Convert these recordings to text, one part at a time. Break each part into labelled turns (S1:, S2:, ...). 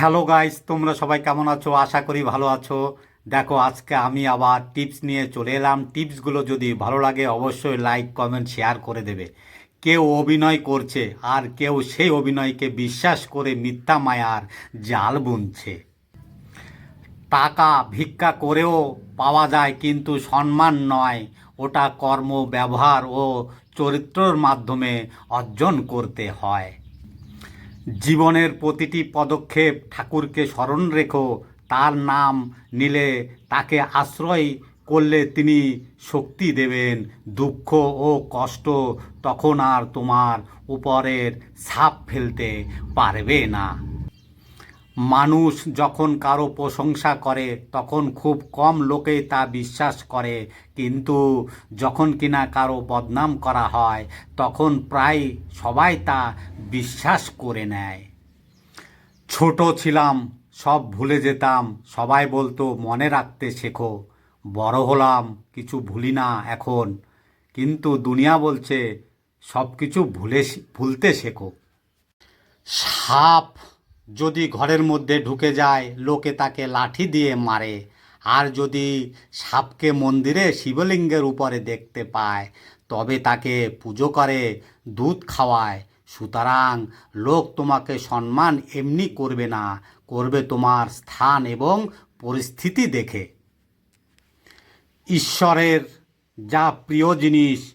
S1: Hello guys তোমরা সবাই কেমন আছো? আশা করি ভালো আছো। দেখো, আজকে আমি আবার টিপস নিয়ে চলে এলাম। টিপসগুলো যদি ভালো লাগে, অবশ্যই লাইক কমেন্ট শেয়ার করে দেবে। কেউ অভিনয় করছে আর কেউ সেই অভিনয়কে বিশ্বাস করে মিথ্যা মায়ার জাল বুনছে। টাকা ভিক্ষা করেও পাওয়া যায়, কিন্তু সম্মান নয়। ওটা কর্ম, ব্যবহার ও চরিত্রর মাধ্যমে অর্জন করতে হয়। জীবনের প্রতিটি পদক্ষেপ ঠাকুরকে স্মরণ রেখো, তার নাম নিলে তাকে আশ্রয় করলে তিনি শক্তি দেবেন। দুঃখ ও কষ্ট তখন আর তোমার উপরের ছাপ ফেলতে পারবে না। মানুষ যখন কারও প্রশংসা করে, তখন খুব কম লোকেই তা বিশ্বাস করে। কিন্তু যখন কিনা কারও বদনাম করা হয়, তখন প্রায় সবাই তা বিশ্বাস করে নেয়। ছোট ছিলাম, সব ভুলে যেতাম, সবাই বলতো, মনে রাখতে শেখো। বড় হলাম, কিছু ভুলি না এখন। কিন্তু দুনিয়া বলছে সব কিছু ভুলে ভুলতে শেখো। সাপ যদি ঘরের মধ্যে ঢুকে যায়, লোকে তাকে লাঠি দিয়ে মারে। আর যদি সাপকে মন্দিরে শিবলিঙ্গের উপরে দেখতে পায়, তবে তাকে পুজো করে, দুধ খাওয়ায়। সুতরাং লোক তোমাকে সম্মান এমনি করবে না, করবে তোমার স্থান এবং পরিস্থিতি দেখে। ঈশ্বরের যা প্রিয় জিনিস,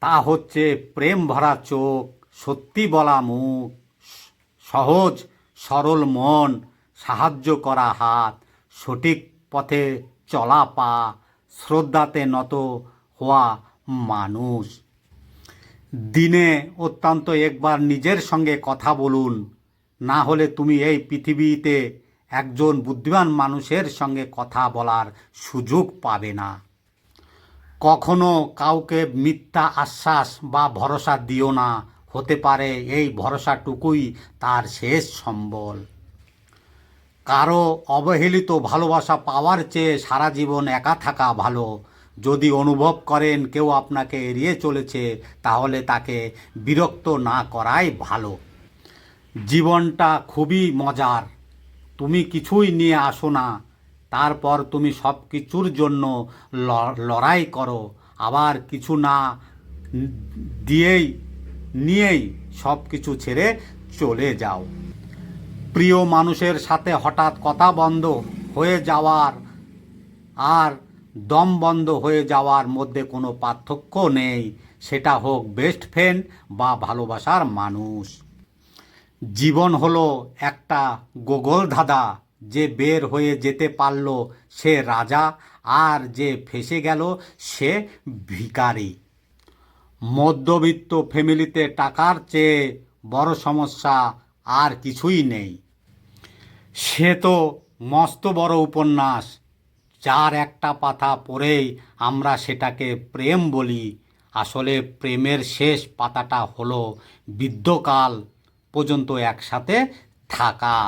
S1: তা হচ্ছে প্রেম ভরা চোখ, সত্যি বলা মুখ। সহজ, সরল মন, সাহায্য করা হাত, সঠিক পথে চলা পা, শ্রদ্ধাতে নত হওয়া মানুষ। দিনে অত্যন্ত একবার নিজের সঙ্গে কথা বলুন। না হলে তুমি এই পৃথিবীতে একজন বুদ্ধিমান মানুষের সঙ্গে কথা বলার সুযোগ পাবে না। কখনো কাউকে মিথ্যা আশ্বাস বা ভরসা দিও না। হতে পারে এই ভরসাটুকুই তার শেষ সম্বল। কারও অবহেলিত ভালোবাসা পাওয়ার চেয়ে সারা জীবন একা থাকা ভালো। যদি অনুভব করেন কেউ আপনাকে এড়িয়ে চলেছে, তাহলে তাকে বিরক্ত না করাই ভালো। জীবনটা খুবই মজার। তুমি কিছুই নিয়ে আসো না। তারপর তুমি সব কিছুর জন্য লড়াই করো। আবার কিছু না দিয়েই নিয়েই সব কিছু ছেড়ে চলে যাও। প্রিয় মানুষের সাথে হঠাৎ কথা বন্ধ হয়ে যাওয়ার আর দম বন্ধ হয়ে যাওয়ার মধ্যে কোনো পার্থক্য নেই। সেটা হোক বেস্ট ফ্রেন্ড বা ভালোবাসার মানুষ। জীবন হলো একটা গোগল ধাঁধা। যে বের হয়ে যেতে পারল সে রাজা, আর যে ফেসে গেল সে ভিখারি। মধ্যবিত্ত ফ্যামিলিতে টাকার চেয়ে বড় সমস্যা আর কিছুই নেই। সে তো মস্ত বড় উপন্যাস, যার একটা পাতা পড়েই আমরা সেটাকে প্রেম বলি। আসলে প্রেমের শেষ পাতাটা হলো বৃদ্ধকাল পর্যন্ত একসাথে থাকা।